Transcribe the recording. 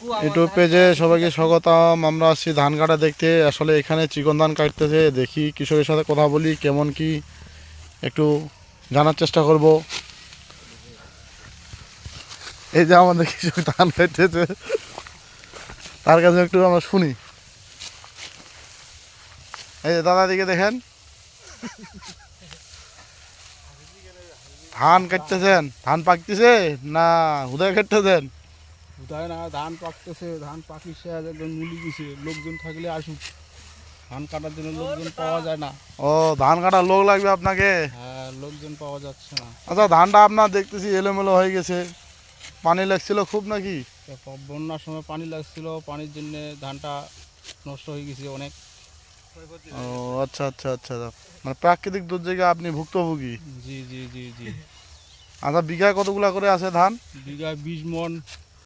YouTube পেজে সবাইকে স্বাগতম। আমরা আসছি ধান কাটা দেখতে। আসলে এখানে চিকন ধান কাটতেছে। দেখি কৃষকের সাথে কথা বলি, কেমন কি একটু জানার চেষ্টা করব। এই যে আমাদের কৃষক ধান কাটতেছে। তার কাছে একটু আমরা শুনি। এই যে দাদা দিকে দেখেন। ধান কাটতেছেন। ধান পাকতেছে না হুদয় কাটতেছেন? উদয় না ধান পাকতেছে ধান পাকিছে একদম মুলি গেছে লোকজন থাকলে আসুক। ধান কাটার জন্য লোকজন পাওয়া যায় না। ও ধান কাটার লোক লাগবে আপনাকে? হ্যাঁ লোকজন পাওয়া যাচ্ছে না। আচ্ছা ধানটা আপনার দেখতেছি এলোমেলো হয়ে গেছে। পানি লাগছিল খুব নাকি? বন্যার সময় পানি লাগছিল পানির জন্য ধানটা নষ্ট হয়ে গেছে অনেক। ও আচ্ছা আচ্ছা আচ্ছা। মানে প্রাকৃতিক দুর্যোগে আপনি ভুক্তভোগী? জি জি জি জি। আচ্ছা বিঘায় কতগুলা করে আছে ধান? বিঘায় বিশ মন।